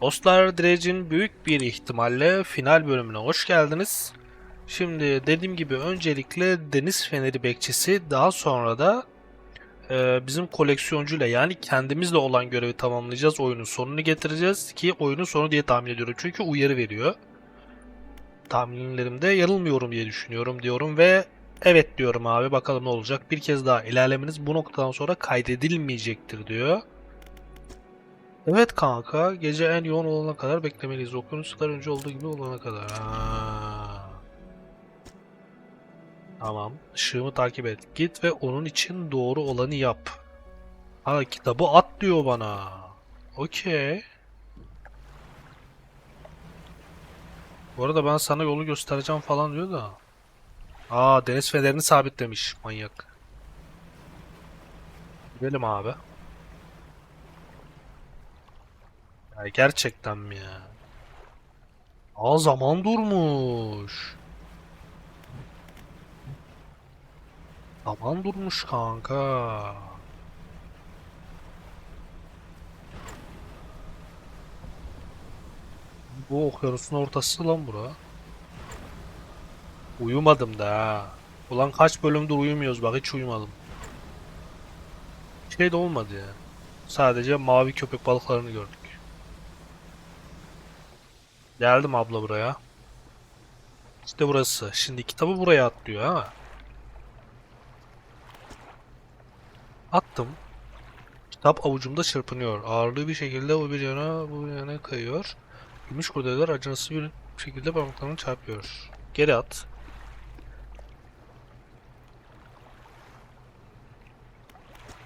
Dostlar Dredge'in büyük bir ihtimalle final bölümüne hoş geldiniz. Şimdi dediğim gibi öncelikle Deniz Feneri Bekçisi daha sonra da e, bizim koleksiyoncuyla yani kendimizle olan görevi tamamlayacağız. Oyunun sonunu getireceğiz ki oyunun sonu diye tahmin ediyorum. Çünkü uyarı veriyor. Tahminlerimde yanılmıyorum diye düşünüyorum diyorum ve evet diyorum abi bakalım ne olacak. Bir kez daha ilerlemeniz bu noktadan sonra kaydedilmeyecektir diyor. Evet kanka, gece en yoğun olana kadar beklemeliyiz. Okyanuslar önce olduğu gibi olana kadar. Ha. Tamam. Işığımı takip et. Git ve onun için doğru olanı yap. Ha kitabı at diyor bana. Okey. Bu arada ben sana yolu göstereceğim falan diyor da. Aa deniz fenerini sabitlemiş manyak. Gidelim abi. Ya gerçekten mi ya? Aa zaman durmuş. Zaman durmuş kanka. Bu okyanusun ortası lan bura. Uyumadım da. Ulan kaç bölümdür uyumuyoruz bak hiç uyumadım. Şey de olmadı ya. Sadece mavi köpek balıklarını gördük. Geldim abla buraya. İşte burası. Şimdi kitabı buraya at diyor ha. Attım. Kitap avucumda çırpınıyor. Ağırlığı bir şekilde o bir yana bu yana kayıyor. Gümüş kurdeleler acınası bir şekilde parmaklarını çarpıyor. Geri at.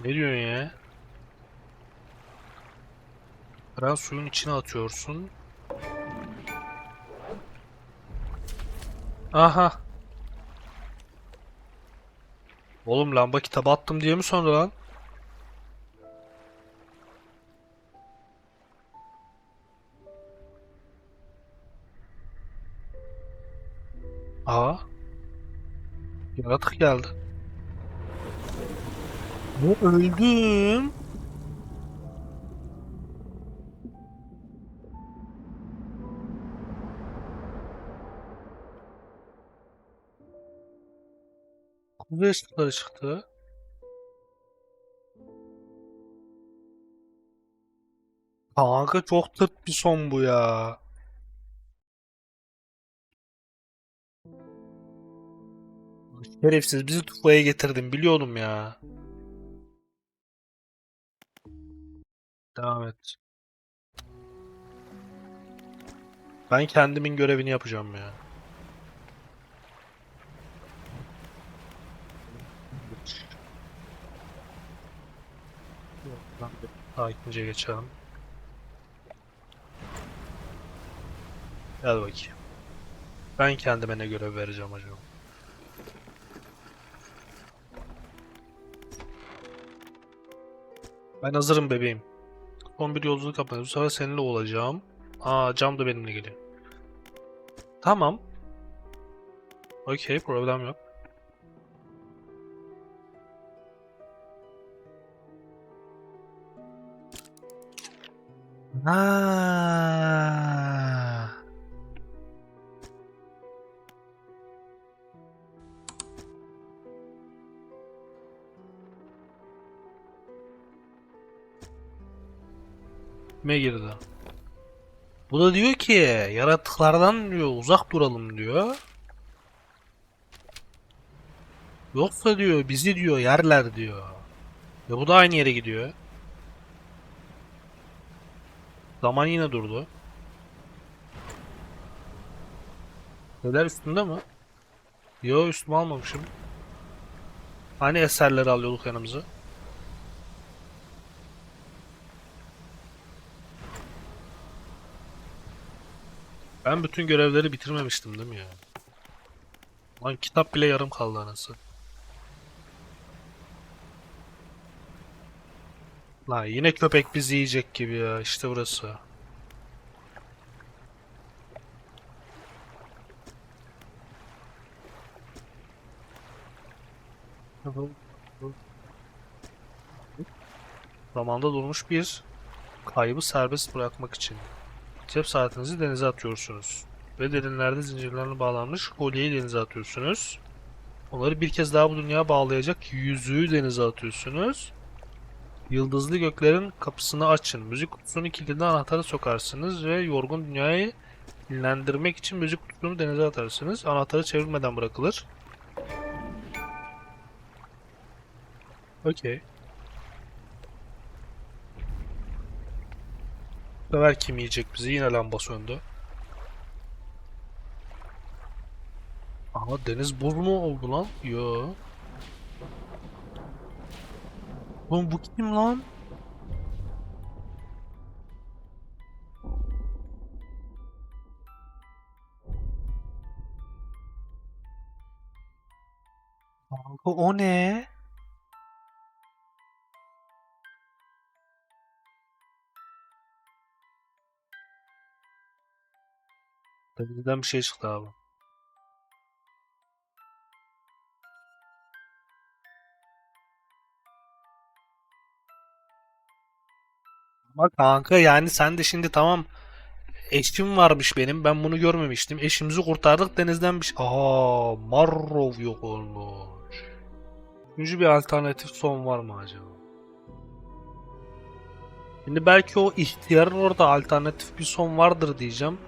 Ne diyorsun ya? Kıran suyun içine atıyorsun. Aha. Oğlum lamba kitabı attım diye mi sandı lan? Aa. Yaratık geldi. Bu öldüm. Kuzey ışıkları çıktı. Kanka çok tırt bir son bu ya. Şerefsiz bizi tufaya getirdin biliyordum ya. Devam et. Ben kendimin görevini yapacağım ya. De daha ikinciye geçelim. Gel bakayım. Ben kendime ne görev vereceğim acaba? Ben hazırım bebeğim. Son bir yolculuk yapmadım. Bu sefer seninle olacağım. Aa cam da benimle geliyor. Tamam. Okey problem yok. Ha. Kime girdi? Bu da diyor ki yaratıklardan diyor uzak duralım diyor. Yoksa diyor bizi diyor yerler diyor. Ve bu da aynı yere gidiyor. Zaman yine durdu. Neler üstünde mi? Yo üstüme almamışım. Hani eserleri alıyorduk yanımıza? Ben bütün görevleri bitirmemiştim değil mi ya? Lan kitap bile yarım kaldı anası. Lan yine köpek bizi yiyecek gibi ya. İşte burası. Zamanda durmuş bir kaybı serbest bırakmak için. Cep saatinizi denize atıyorsunuz. Ve derinlerde zincirlerle bağlanmış kolyeyi denize atıyorsunuz. Onları bir kez daha bu dünyaya bağlayacak yüzüğü denize atıyorsunuz. Yıldızlı göklerin kapısını açın. Müzik kutusunun kilidine anahtarı sokarsınız ve yorgun dünyayı dinlendirmek için müzik kutusunu denize atarsınız. Anahtarı çevirmeden bırakılır. Okey. Bu sefer kim yiyecek bizi? Yine lamba söndü. Aha deniz buz mu oldu lan? Yo. Oğlum bu kim lan? Kanka o ne? Denizden bir şey çıktı abi. Ama kanka yani sen de şimdi tamam eşim varmış benim ben bunu görmemiştim. Eşimizi kurtardık denizden bir şey. Aha Marrov yok olmuş. Üçüncü bir alternatif son var mı acaba? Şimdi belki o ihtiyarın orada alternatif bir son vardır diyeceğim.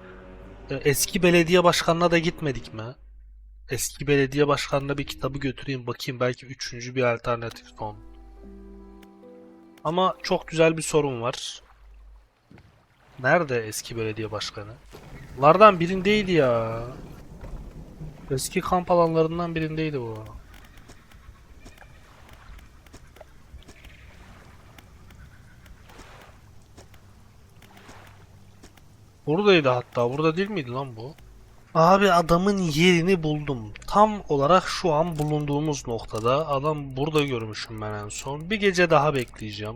E, Eski belediye başkanına da gitmedik mi? Eski belediye başkanına bir kitabı götüreyim bakayım belki üçüncü bir alternatif son. Ama çok güzel bir sorun var. Nerede eski belediye başkanı? Bunlardan birindeydi ya. Eski kamp alanlarından birindeydi bu. Buradaydı hatta. Burada değil miydi lan bu? Abi adamın yerini buldum. Tam olarak şu an bulunduğumuz noktada. Adam burada görmüşüm ben en son. Bir gece daha bekleyeceğim.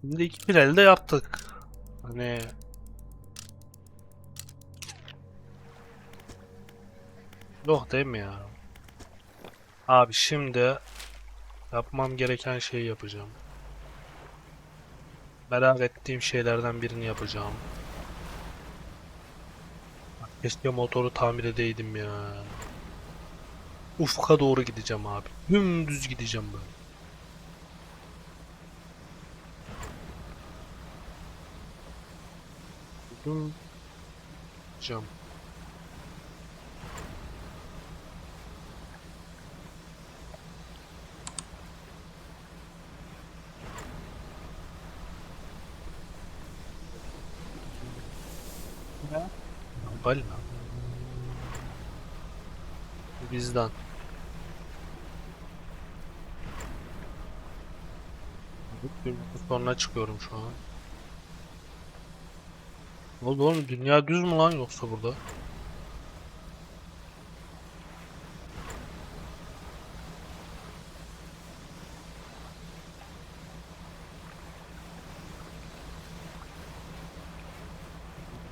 Şimdi iki bir elde yaptık. Hani Yok değil mi ya? Abi şimdi yapmam gereken şeyi yapacağım. Merak ettiğim şeylerden birini yapacağım. Keşke motoru tamir edeydim ya. Ufka doğru gideceğim abi. Dümdüz gideceğim böyle. Düm- Gideceğim. Balina. Bu Bizden. Sonra çıkıyorum şu an. Ne oldu oğlum? Dünya düz mü lan yoksa burada?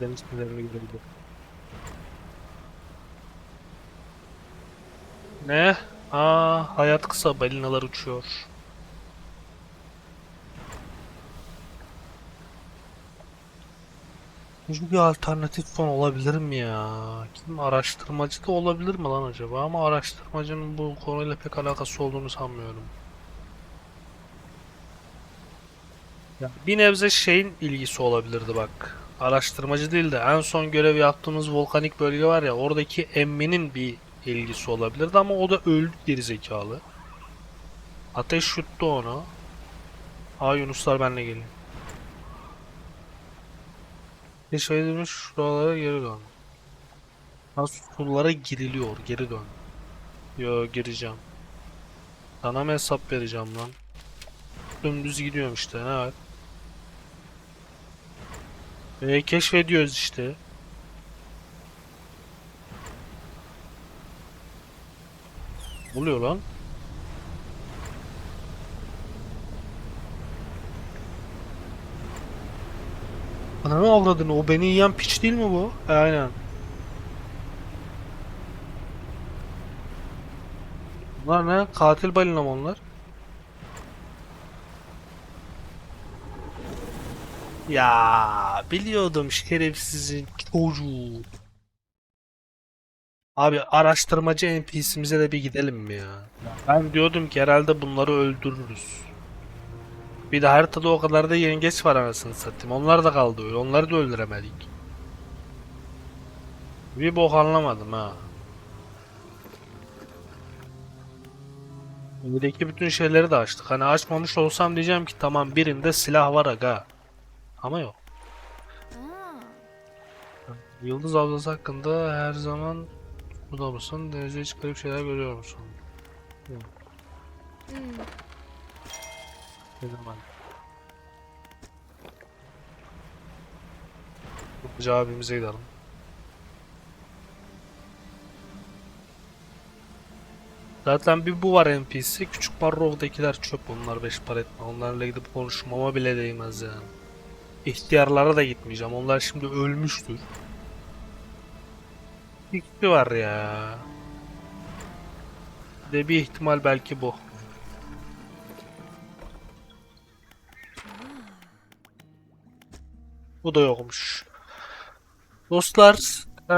Deniz fenerini görebilirim. Ne? Aa, hayat kısa, balinalar uçuyor. Bu bir alternatif fon olabilir mi ya? Kim araştırmacı da olabilir mi lan acaba? Ama araştırmacının bu konuyla pek alakası olduğunu sanmıyorum. Ya bir nebze şeyin ilgisi olabilirdi bak. Araştırmacı değil de en son görev yaptığımız volkanik bölge var ya oradaki emminin bir ilgisi olabilirdi ama o da öldü gerizekalı. Ateş yuttu onu. Aa Yunuslar benimle gelin. Keşfedilmiş şuralara geri dön. Ha sulara giriliyor. Geri dön. Yo gireceğim. Sana mı hesap vereceğim lan? Dümdüz gidiyorum işte ne var? E, keşfediyoruz işte. Oluyor lan? Ananı avradını o beni yiyen piç değil mi bu? E, aynen. Bunlar ne? Katil balina mı onlar? Ya biliyordum şerefsizin çocuğu. Abi araştırmacı NPC'mize de bir gidelim mi ya? Ben diyordum ki herhalde bunları öldürürüz. Bir de haritada o kadar da yengeç var anasını satayım. Onlar da kaldı öyle. Onları da öldüremedik. Bir bok anlamadım ha. Elimdeki bütün şeyleri de açtık. Hani açmamış olsam diyeceğim ki tamam birinde silah var aga. Ama yok. Yıldız ablası hakkında her zaman burada mısın? Denizde hiç garip şeyler görüyor musun? hmm. Ne zaman? Hızlıca abimize gidelim. Zaten bir bu var NPC. Küçük Barrow'dakiler çöp. Onlar beş para etme. Onlarla gidip konuşmama bile değmez yani. İhtiyarlara da gitmeyeceğim. Onlar şimdi ölmüştür. Fikri var ya. De bir ihtimal belki bu. Bu da yokmuş. Dostlar, eee,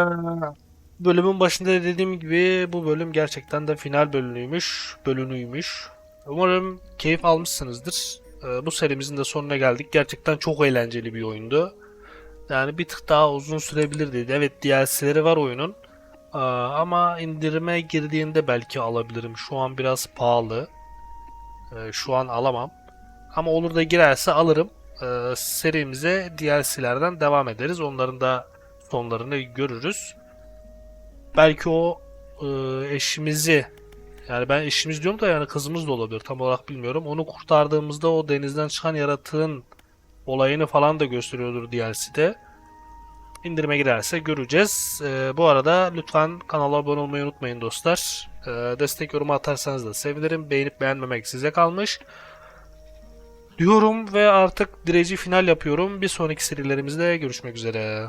bölümün başında da dediğim gibi bu bölüm gerçekten de final bölümüymüş, bölümüymüş. Umarım keyif almışsınızdır. Eee, bu serimizin de sonuna geldik. Gerçekten çok eğlenceli bir oyundu. Yani bir tık daha uzun sürebilirdi. Evet DLC'leri var oyunun. Eee, ama indirime girdiğinde belki alabilirim. Şu an biraz pahalı. Eee, şu an alamam. Ama olur da girerse alırım e, serimize DLC'lerden devam ederiz. Onların da sonlarını görürüz. Belki o e, eşimizi yani ben eşimiz diyorum da yani kızımız da olabilir tam olarak bilmiyorum. Onu kurtardığımızda o denizden çıkan yaratığın olayını falan da gösteriyordur DLC'de. İndirime girerse göreceğiz. E, bu arada lütfen kanala abone olmayı unutmayın dostlar. E, destek yorumu atarsanız da sevinirim. Beğenip beğenmemek size kalmış diyorum ve artık direci final yapıyorum. Bir sonraki serilerimizde görüşmek üzere.